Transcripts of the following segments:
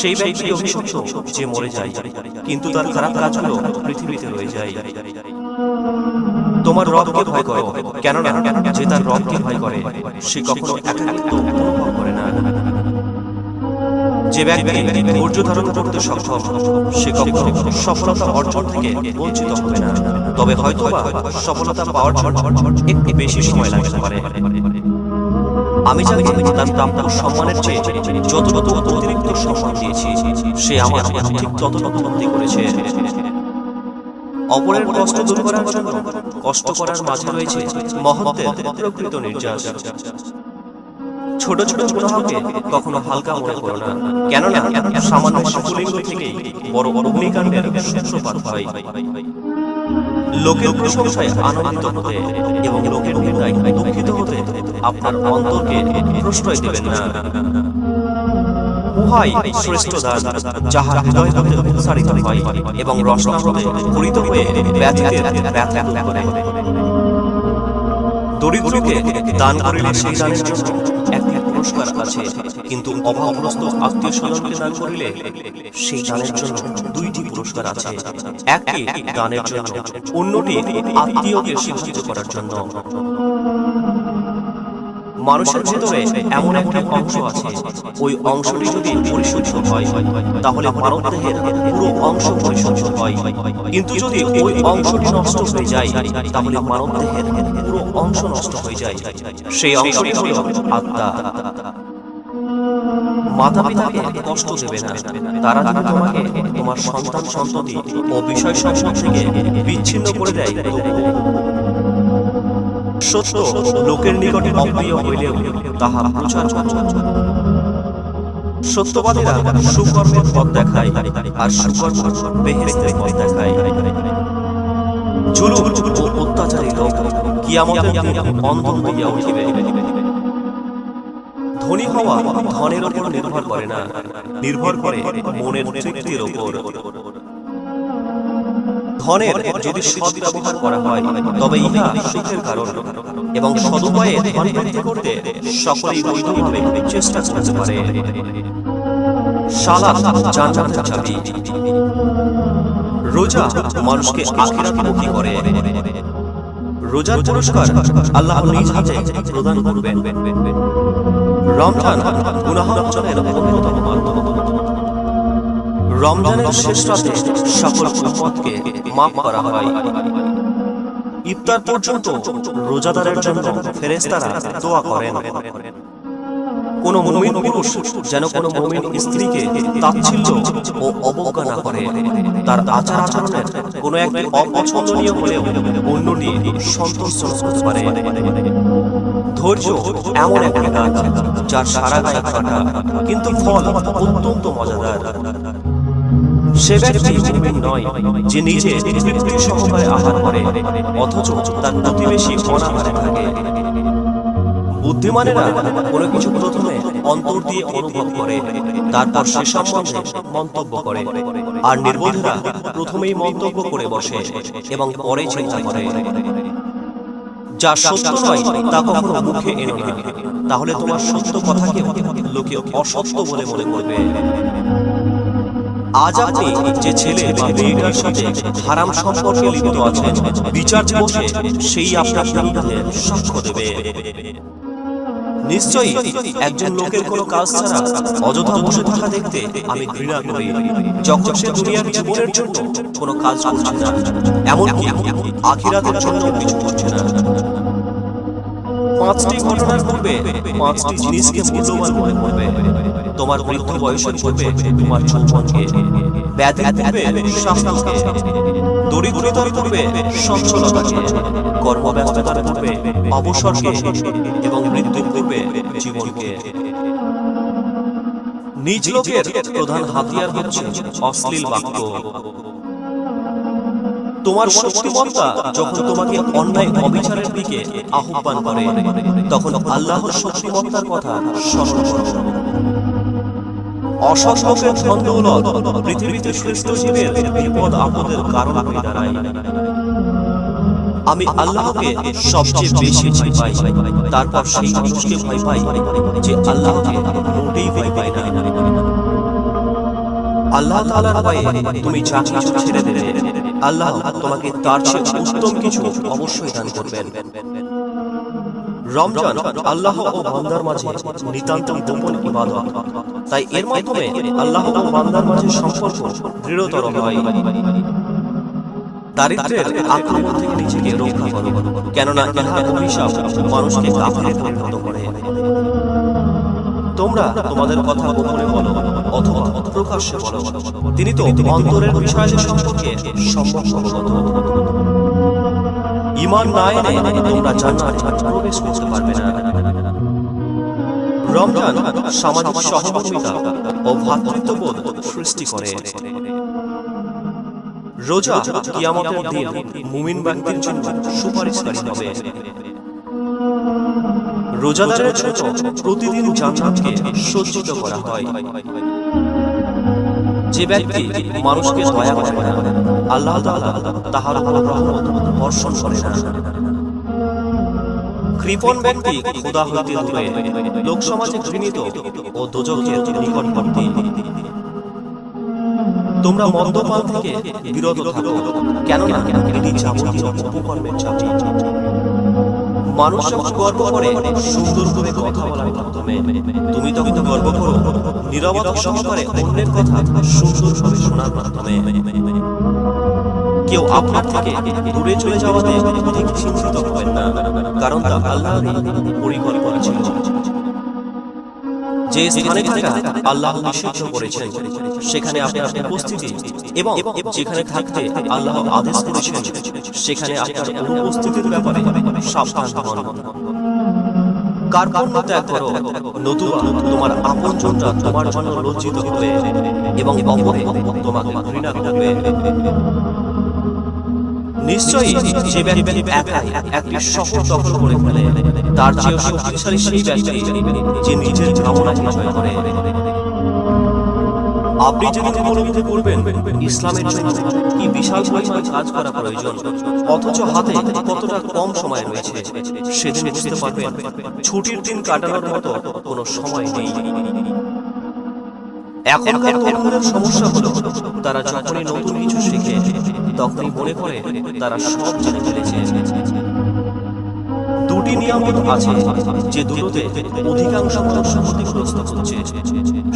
সেই ব্যক্তি অভিশপ্ত যে মরে যায়, কিন্তু তার খারাপ কাজগুলো পৃথিবীতে রয়ে যায়। তোমার রবকে ভয় করো, কেননা যে তার রবকে ভয় করে, সে কখনো অনুভব করে না। যে ব্যক্তি ধৈর্য ধারণ করতে সক্ষম, সে কখনো সফলতা অর্জন থেকে বঞ্চিত হবে না। তবে হয়তো সফলতা পাওয়ার জন্য একটু বেশি সময় লাগতে পারে। আমি যাকে তার প্রাপ্ত সম্মানের চেয়ে যতটুকু অতিরিক্ত সম্মান দিয়েছি, সে আমার ঠিক ততটুকু উন্নতি করেছে। অপরের কষ্ট দূর করার জন্য কষ্ট করার মাঝে রয়েছে মহত্বের প্রকৃত নির্যাস। ছোট ছোট গুণাহকে কখনো হালকা মনে করো না, কেননা সামান্য শিশুলিঙ্গ থেকেই বড় অগ্নিকাণ্ডের সূত্রপাত হয়। লোকের প্রশংসায় আনন্দিত হতে এবং লোকের নিন্দায় দুঃখিত হতে আপনার অন্তরকে প্রশ্রয় দেবেন না। উহাই শ্রেষ্ঠ দান, যাহা হৃদয় হতে হয় এবং রসনা হতে হয়ে ব্যথা দরিদ্রকে দান করিলে সেই দানের জন্য পুরস্কার আছে, কিন্তু অভাবগ্রস্ত আত্মীয় স্বজনকে দান করিলে সেই দানের জন্য দুইটি পুরস্কার আছে। একটি দানের জন্য, অন্যটি আত্মীয়কে সাহায্য করার জন্য। মানুষের ভেতরে এমন একটা অংশ আছে, ওই অংশটি যদি পরিশুদ্ধ হয়, তাহলে মানব দেহের পুরো অংশ পরিশুদ্ধ হয়। কিন্তু যদি ওই অংশটি নষ্ট হয়ে যায়, তাহলে মানব দেহের পুরো অংশ নষ্ট হয়ে যায়। সেই অংশটি হল আত্মা। মাতা পিতাকে কষ্ট দেবে না। তারা যদি তোমাকে তোমার সন্তান সন্ততি ও বিষয় সম্পদ থেকে বিচ্ছিন্ন করে দেয় সত্য লোকের নিকটে অপ্রিয় হইলেও তাহা প্রচার। সত্যবাদীরা সুকর্মের পথ দেখায় আর সুকর্ম বেহেস্তের পথ দেখায়। জুলুম ও অত্যাচারী লোক কিয়ামতের দিন অন্ধ হইয়া উঠিবে। ধনী হওয়া ধনের উপর নির্ভর করে না, নির্ভর করে মনের তৃপ্তির উপর। ধনের যদি সৎ ব্যবহার করা হয় তবে ইহা সুখের কারণ এবং সদুপায়ে ধন বৃদ্ধি করতে সকলেই বৈধভাবে চেষ্টা করতে পারে। সালাত জান্নাতের চাবি। রোজা মানুষকে আখিরাতমুখী করে। রোজার পুরস্কার আল্লাহ নিজ হাতে প্রদান করবেন। রমজান গুনাহ অন্যতম মাধ্যম। রমজানের শেষ রাতে সকল মাফ করা হয়। ইফতার পর্যন্ত রোজাদারের জন্য ফেরেশতারা দোয়া করেন। কোন মুমিন পুরুষ যেন কোন মুমিন স্ত্রীকে তাচ্ছিল্য ও অবজ্ঞা করে। তার আচার আচরণের কোনো একটি অপছন্দনীয় হলেও অন্যটি সন্তোষজনক পারে ধৈর্য এমন গাছ যার সারা কাটা কিন্তু ফল অত্যন্ত মজাদার। সে ব্যক্তি মুমিন নয়, যে নিজে তৃপ্তি সহকারে আহার করে, অথচ তার প্রতিবেশী অনাহারে থাকে। বুদ্ধিমানেরা কোনো কিছু প্রথমে অন্তর দিয়ে অনুভব করে, তারপর সে সম্বন্ধে মন্তব্য করে। আর নির্বোধেরা প্রথমেই মন্তব্য করে বসে এবং পরে চিন্তা করে। যা সত্য নয়, তা কখনো মুখে এনো তাহলে তোমার সত্য কথাকে লোকে অসত্য বলে মনে করবে। আজ আপনি যে ছেলে বা মেয়েটার সাথে হারাম সম্পর্কে লিপ্ত আছেন বিচার বসে সেই আপনার বিরুদ্ধে সাক্ষ্য দেবে। নিশ্চয়ই একজন লোকের কোনো কাজ ছাড়া অযথা বসে থাকা দেখতে আমি ঘৃণা করি। যখন সে দুনিয়ার জীবনের জন্য কোনো কাজ করছে না। এমনকি আখিরাতের জন্য কিছু করছে না। পাঁচটি ঘটনার পূর্বে পাঁচটি জিনিসকে মূল্যবান মনে করবে। তোমার বৃদ্ধ বয়সের পূর্বে তোমার যৌবনকে ব্যাধির পূর্বে স্বাস্থ্যকে দরিদ্রতার পূর্বে সচ্ছলতাকে। কর্মব্যস্ততার পূর্বে অবসরকে এবং মৃত্যুর পূর্বে জীবনকে। নিজ লোকের প্রধান হাতিয়ার হচ্ছে অশ্লীল বাক্য। তোমার শক্তিমত্তা যখন তোমাকে অন্যায় অবিচারের দিকে আহ্বান করে, তখন আল্লাহর শক্তিমত্তার কথা আমি আল্লাহকে সবচেয়ে বেশি ভয় পাই, তারপর সেই মানুষকে ভয় পাই যে আল্লাহকে মোটেই ভয় না। আল্লাহ তুমি ছেড়ে দেবে আল্লাহ তোমাকে তার চেয়ে উত্তম কিছু অবশ্যই দান করবেন। রমজান আল্লাহ ও বান্দার মাঝে নিতান্ত গোপন ইবাদত। তাই এর মাধ্যমে আল্লাহ ও বান্দার মাঝে সম্পর্ক দৃঢ়তর হয়। দারিদ্রের আক্রমণ থেকে নিজেকে রক্ষা করো। কেননা ইহার অভিশাপ মানুষকে কাফেরে পরিণত করে। তোমরা তোমাদের কথা গোপনে বলো অথবা প্রকাশ্যে বলো। তিনি তো অন্তরের বিষয় সম্পর্কে সম্ভব ইমান না এনে তোমরা জান্নাতে প্রবেশ করতে পারবে না। রমজান সামাজিক সহমর্মিতা ও ভ্রাতৃত্ববোধ সৃষ্টি করে। রোজা কিয়ামতের দিন মুমিন ব্যক্তির জন্য সুপারিশকারী হবে। রোজাদারের জন্য প্রতিদিন জান্নাতকে সজ্জিত করা হয়। যে ব্যক্তি মানুষকে দয়া করে না, আল্লাহ তাআলা তাহার রহমত বর্ষণ করে না। কৃপণ ব্যক্তি খোদা হইতে দূরে লোক সমাজে ঘৃণিত ও দোজকের নিকটবর্তী। তোমরা থেকে বিরত থাকো, কেননা এটি যাবতীয় অপকর্মের চাবি মানুষ যখন গর্ব করে সুন্দর করে কথা বলার মাধ্যমে, তুমি তখন গর্ব করো, নিরবতা সহকারে অন্যের কথা সুন্দরভাবে শোনার মাধ্যমে। কেউ আপনার থেকে দূরে চলে যাওয়াতে অধিক চিন্তিত হবেন না, কারণ তা আল্লাহরই পরিকল্পনা ছিল। যে স্থানে থাকা আল্লাহ নিষিদ্ধ করেছেন, সেখানে আপনার উপস্থিতি। এবং যেখানে থাকতে আল্লাহ আদেশ করেছেন সেখানে আপনার অনুপস্থিতির ব্যাপারে সাবধান হন। কার্পণ্য ত্যাগ করো নতুবা তোমার আপনজনরা তোমার জন্য লজ্জিত হবে এবং অপরে তোমাকে ঘৃণা করবে। নিশ্চয়ই যে ব্যক্তি একাই একটি শহর দখল করে ফেলে তার চেয়ে শক্তিশালী সেই ব্যক্তি যে নিজের জয় করে। আপনি যেদিন উপলব্ধি করবেন, ইসলামের জন্য কি বিশাল পরিমাণ কাজ করা প্রয়োজন? অথচ হাতে কতটা কম সময় রয়েছে, সেদিন বুঝতে পারবেন, ছুটির দিন কাটানোর মতো কোনো সময় নেই। এখনকার তরুণদের সমস্যা হলো, তারা যখনই নতুন কিছু শেখে, তখনই মনে করে তারা সব জেনে ফেলেছে। দুটি নিয়ামত আছে যে দুটোতে অধিকাংশ মানুষ ক্ষতিগ্রস্ত হচ্ছে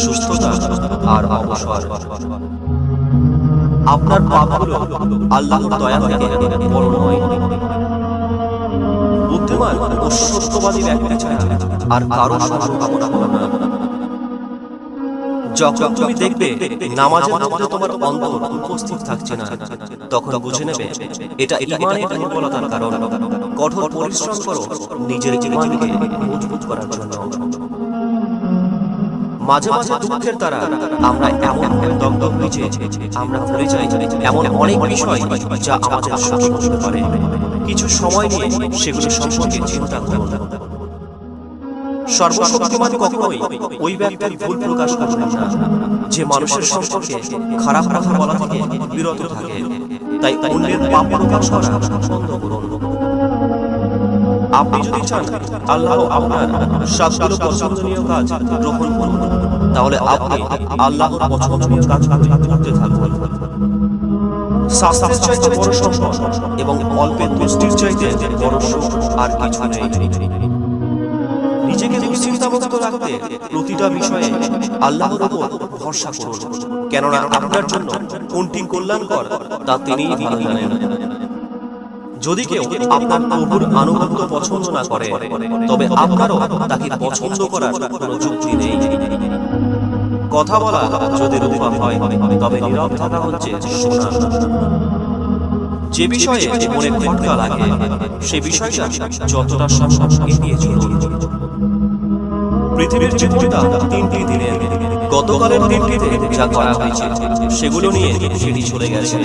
সুস্থতা আর অবসর। আপনার পাপগুলো আল্লাহ দয়া থেকে বড় নয়। বুদ্ধিমান ও সত্যবাদী ব্যক্তি আর কারও সাহায্য কামনা করো না। যখন তুমি দেখবে নামাজের মধ্যে তোমার অন্তর উপস্থিত থাকছে না, তখন বুঝে নেবে এটা ইমানের দুর্বলতার কারণ। কঠোর পরিশ্রম করো নিজের ইমানকে মজবুত করার জন্য। মাঝে মাঝে দুঃখের দ্বারা আমরা এমন দগ্ধ হই আমরা ভুলে যাই এমন অনেক বিষয় যা আমাদের সুখী করতে পারে। কিছু সময় নিয়ে সেগুলো সম্পর্কে চিন্তা করুন সর্বশক্তিমান কখনোই ওই ব্যক্তির ভুল প্রকাশ করবেন না। যে মানুষের সম্পর্কে খারাপ কথা বলা থেকে বিরত থাকে, তাই অন্যের পাপ প্রকাশ করা বন্ধ করুন আপনি যদি চান আল্লাহ আপনার সবগুলো পছন্দনীয় কাজ গ্রহণ করুন, তাহলে আপনি আল্লাহর পছন্দনীয় কাজগুলো করতে সম্পদ এবং অল্পের তুষ্টির চাইতে বড় সুখ আর কিছু নেই। নিজেকে দুশ্চিন্তামুক্ত রাখতে প্রতিটা বিষয়ে আল্লাহর উপর ভরসা করুন। কেননা আপনার জন্য কোনটি কল্যাণকর, তা তিনিই ভালো জানেন। যদি কেউ আপনার প্রভুর আনুগত্য পছন্দ না করে, তবে আপনারও তাকে পছন্দ করার কোনো যুক্তি নেই। কথা বলা যদি রূপা হয়, তবে নীরব থাকা হচ্ছে যে বিষয়ে মনে খটকা লাগে, সে বিষয়টা যতটা সম্ভব এগিয়ে চলুন। পৃথিবীর জীবনটা তিনটি দিনের। গতকালের দিনটিতে যা করা হয়েছে, সেগুলো নিয়ে সেটি চলে গেছে।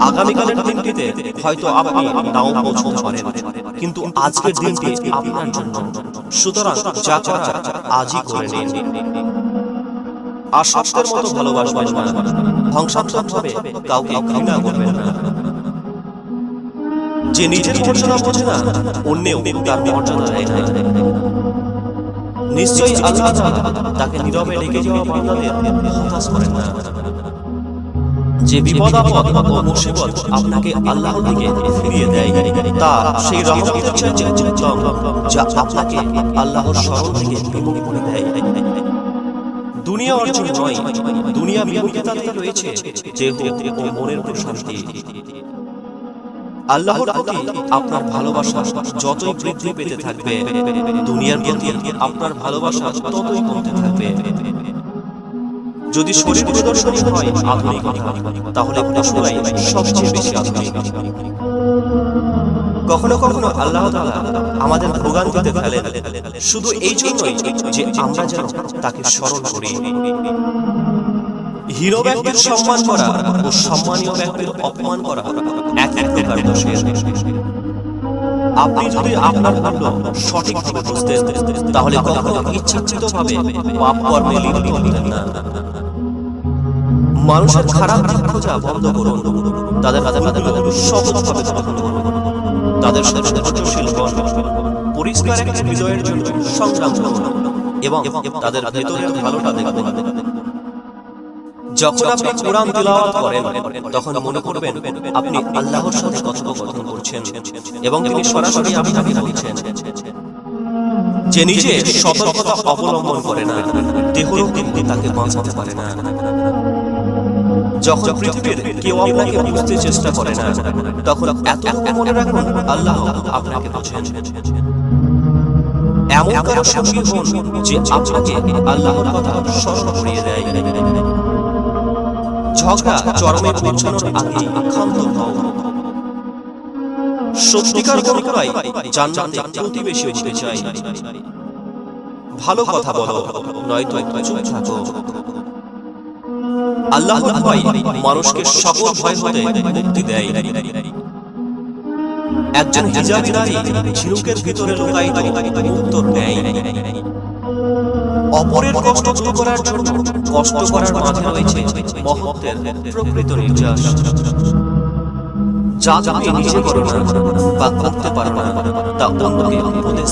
আগামীকালের দিনটিতে হয়তো আপনি নাও পৌঁছতে পারেন কিন্তু আজকের দিনটি আপনার জন্য। সুতরাং যা করা আজই করে নিন। আশাস্তের মতো ভালোবাসবেন না। ধ্বংসাত্মক ভাবে কাউকে ঘৃণা করবেন না। যে নিজের মর্যাদা বোঝে না, অন্যেও তার মর্যাদা দেয় না। নিশ্চয়ই আল্লাহ তাকে নীরবে ডেকে যাওয়া বান্দাদের হতাশ করেন না। যে বিপদ আপদ ও মুসিবত আপনাকে আল্লাহর দিকে ফিরিয়ে দেয় তা সেই রহমতের চাইতে উত্তম যা আপনাকে আল্লাহর স্মরণ থেকে বিমুখ করে দেয়। দুনিয়া অর্জন নয় দুনিয়া বিমুখিতাতে রয়েছে দেহ ও মনের প্রশান্তি। আল্লাহর প্রতি আপনার ভালোবাসা যতই বৃদ্ধি পেতে থাকবে দুনিয়ার প্রতি আপনার ভালোবাসা ততই কমতে থাকবে। যদি শরীর প্রদর্শনী হয় আধুনিকতা তাহলে পশুরাই সবচেয়ে বেশি আধুনিক। কখনো কখনো আল্লাহ আমাদের ভোগান্তিতে ফেলেন। শুধু এই জন্যই যে আমরা যেন তাকে স্মরণ করি। হিরো ব্যক্তির সম্মান করা ও সম্মানীয় ব্যক্তির অপমান করা এক এক প্রকার দোষের। আপনি যদি আপনার মূল্য সঠিকভাবে বুঝতেন তাহলে কখনো ইচ্ছাকৃতভাবে পাপ কর্মে লিপ্ত হতেন না। মানুষের খারাপ দিক খোঁজা বন্ধ করুন। তাদের তাদের তাদের সহজভাবে গ্রহণ করুন তাদের সাথে ধৈর্যশীল হন। পরিষ্কার হৃদয়ের জন্য সংগ্রাম করুন। এবং তাদের ভেতরের ভালোটা দেখুন। যখন আপনি কোরআন তিলাওয়াত করেন, তখন মনে করবেন আপনি আল্লাহর সাথে কথোপকথন করছেন এবং তিনি সরাসরি আপনাকে বলছেন যে নিজে সতর্কতা অবলম্বন করে না দেহরও কিন্তু তাকে বাঁচাতে পারে না। যখন পৃথিবীর কেউ আপনাকে বুঝতে চেষ্টা করে না, তখন এতটুকু মনে রাখুন, আল্লাহ আপনাকে বোঝেন। এমন কারও সঙ্গী হন যে আপনাকে আল্লাহর কথা স্মরণ দেয়। ঝগড়া, চরমে পৌঁছানোর আগে প্রতিবেশী হতে চাই ভালো কথা বলো, নয়তো চুপ থাকো। ভয় মানুষকে সকল ভয় হতে মুক্তি দেয়। একজন হিজাবি নারী ঝিনুকের ভিতরে লুকায়িত উত্তর নেয় অপরের কষ্ট দূর করার জন্য কষ্ট করার মাঝে রয়েছে মহত্বের প্রকৃত নির্যাস। যা তুমি নিজে করো না বা করতে পারো না, তা অন্যকে উপদেশ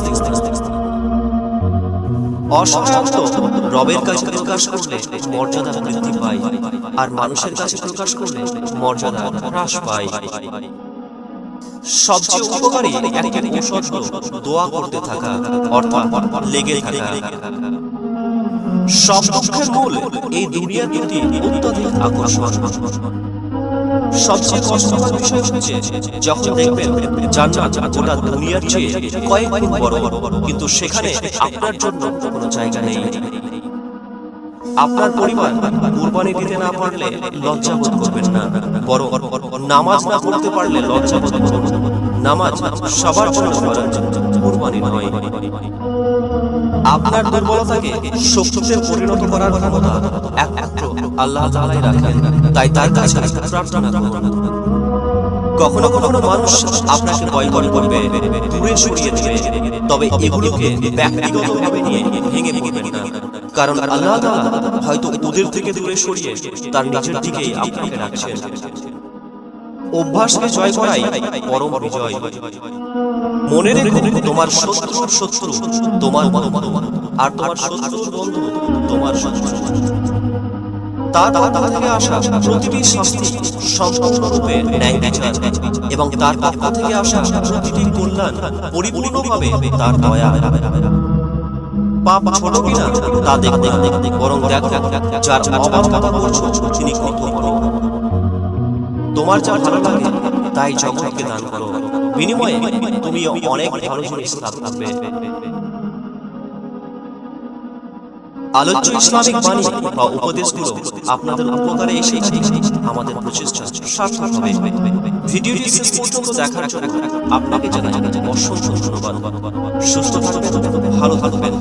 অসহায়ত্ব রবের কাছে প্রকাশ করলে মর্যাদা বৃদ্ধি পায়, আর মানুষের কাছে প্রকাশ করলে মর্যাদা হ্রাস পায়। সবচেয়ে উপকারী একটি দোয়া করতে থাকা, অর্থাৎ লেগে থাকা। সব দুঃখের মূল এই দুনিয়ার প্রতি অত্যধিক আকর্ষণ। সবচেয়ে কষ্টকর বিষয় হচ্ছে যখন দেখবেন জান্নাত গোটা দুনিয়ার চেয়ে কয়েক গুণ বড়, কিন্তু সেখানে আপনার জন্য কোনো জায়গা নেই। আপনার পরিবার কুরবানি দিতে না পারলে লজ্জা বোধ করবেন না, বরং নামাজ না পড়তে পারলে লজ্জা বোধ করুন নামাজ সবার জন্য কুরবানি নয়। আপনার দুর্বলতাকে শক্তিতে পরিণত করার ক্ষমতা একমাত্র আল্লাহ তাআলাই রাখেন। তাই তার কাছে প্রার্থনা করুন। কখনো কখনো মানুষ আপনাকে ভয় ভয় করবে, দূরে সরিয়ে দিবে, তবে এগুলোকে ব্যক্তিগতভাবে নিয়ে ভেঙে পড়বেন না। কারণ আল্লাহ তাআলা হয়তো ওদের থেকে দূরে সরিয়ে তার নিজের দিকেই আপনাকে রাখছেন। অভ্যাসকে জয় করাই পরম বিজয়। মনে রেখো, তোমার শত্রুর শত্রু, তোমার আর তোমার বন্ধু, তোমার শত্রু। তার পক্ষ থেকে আসা প্রতিটি শাস্তি সম্পূর্ণরূপে ন্যায় বিচার, এবং তার পক্ষ থেকে আসা প্রতিটি কল্যাণ পরিপূর্ণভাবে তার দয়া। পাপ ছোট কিনা তা দেখতে বরং দেখো, যার অবাধ কথা বলছো তিনি কত তোমার যা ভালো লাগে তাই জগৎকে দান করো। বিনিময়ে তুমি অনেক ভালো জিনিস লাভ করবে আলোচ্য ইসলামিক বাণী বা উপদেশগুলো আপনাদের উপকারে এসেছে আমাদের প্রচেষ্টা সার্থক হবে। ভিডিওটি শেষ পর্যন্ত দেখার জন্য আপনাকে জানাই অসংখ্য ধন্যবাদ। সুস্থ থাকবেন, ভালো থাকবেন।